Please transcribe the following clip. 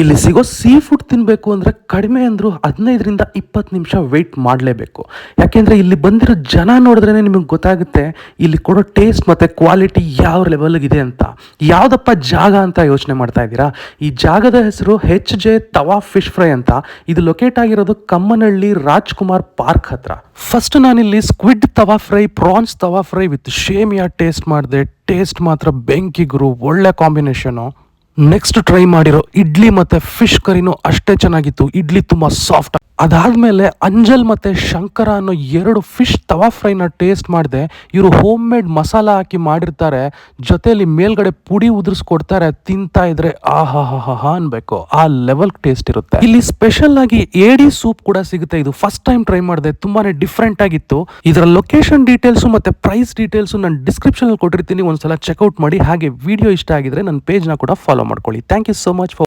ಇಲ್ಲಿ ಸಿಗೋ sea food ತಿನ್ನಬೇಕು ಅಂದರೆ ಕಡಿಮೆ ಅಂದರೂ ಹದಿನೈದರಿಂದ ಇಪ್ಪತ್ತು ನಿಮಿಷ ವೆಯ್ಟ್ ಮಾಡಲೇಬೇಕು. ಯಾಕೆಂದರೆ ಇಲ್ಲಿ ಬಂದಿರೋ ಜನ ನೋಡಿದ್ರೇ ನಿಮಗೆ ಗೊತ್ತಾಗುತ್ತೆ ಇಲ್ಲಿ ಕೊಡೋ ಟೇಸ್ಟ್ ಮತ್ತು ಕ್ವಾಲಿಟಿ ಯಾವ ಲೆವೆಲ್ಗಿದೆ ಅಂತ. ಯಾವುದಪ್ಪ ಜಾಗ ಅಂತ ಯೋಚನೆ ಮಾಡ್ತಾ ಇದ್ದೀರಾ? ಈ ಜಾಗದ ಹೆಸರು H J tawa fish fry ಅಂತ. ಇದು ಲೊಕೇಟ್ ಆಗಿರೋದು ಕಮ್ಮನಹಳ್ಳಿ ರಾಜ್ಕುಮಾರ್ ಪಾರ್ಕ್ ಹತ್ರ. ಫಸ್ಟ್ ನಾನಿಲ್ಲಿ squid tawa fry prawns tawa fry with semiya taste ಮಾಡಿದೆ. ಟೇಸ್ಟ್ ಮಾತ್ರ ಬೆಂಕಿಗುರು ಒಳ್ಳೆ ಕಾಂಬಿನೇಷನು ನೆಕ್ಸ್ಟ್ ಟ್ರೈ ಮಾಡಿರೋ ಇಡ್ಲಿ ಮತ್ತೆ ಫಿಶ್ ಕರಿನೂ ಅಷ್ಟೇ ಚೆನ್ನಾಗಿತ್ತು. ಇಡ್ಲಿ ತುಂಬಾ ಸಾಫ್ಟ್ ಅದಾದ್ಮೇಲೆ ಅಂಜಲ್ ಮತ್ತೆ ಶಂಕರ ಅನ್ನೋ ಎರಡು ಫಿಶ್ ತವಾ ಫ್ರೈನ ಟೇಸ್ಟ್ ಮಾಡಿದೆ. ಇವರು ಹೋಮ್ ಮೇಡ್ ಮಸಾಲ ಹಾಕಿ ಮಾಡಿರ್ತಾರೆ. ಜೊತೆಯಲ್ಲಿ ಮೇಲ್ಗಡೆ ಪುಡಿ ಉದುರಿಸ್ಕೊಡ್ತಾರೆ. ತಿಂತಾ ಇದ್ರೆ ಹಾ ಅನ್ಬೇಕು. ಆ ಲೆವೆಲ್ ಟೇಸ್ಟ್ ಇರುತ್ತೆ. ಇಲ್ಲಿ ಸ್ಪೆಷಲ್ ಆಗಿ ಏಡಿ ಸೂಪ್ ಕೂಡ ಸಿಗುತ್ತೆ. ಇದು ಫಸ್ಟ್ ಟೈಮ್ ಟ್ರೈ ಮಾಡಿದೆ. ತುಂಬಾನೇ ಡಿಫ್ರೆಂಟ್ ಆಗಿತ್ತು. ಇದರ ಲೊಕೇಶನ್ ಡೀಟೇಲ್ಸ್ ಮತ್ತೆ ಪ್ರೈಸ್ ಡೀಟೇಲ್ಸ್ ನಾನು ಡಿಸ್ಕ್ರಿಪ್ಷನ್ ಕೊಟ್ಟಿರ್ತೀನಿ. ಒಂದ್ಸಲ ಚೆಕ್ಔಟ್ ಮಾಡಿ. ಹಾಗೆ ವಿಡಿಯೋ ಇಷ್ಟ ಆಗಿದ್ರೆ ನನ್ನ ಪೇಜ್ನ ಕೂಡ ಫಾಲೋ ಮಾಡ್ಕೊಳ್ಳಿ. Thank you so much for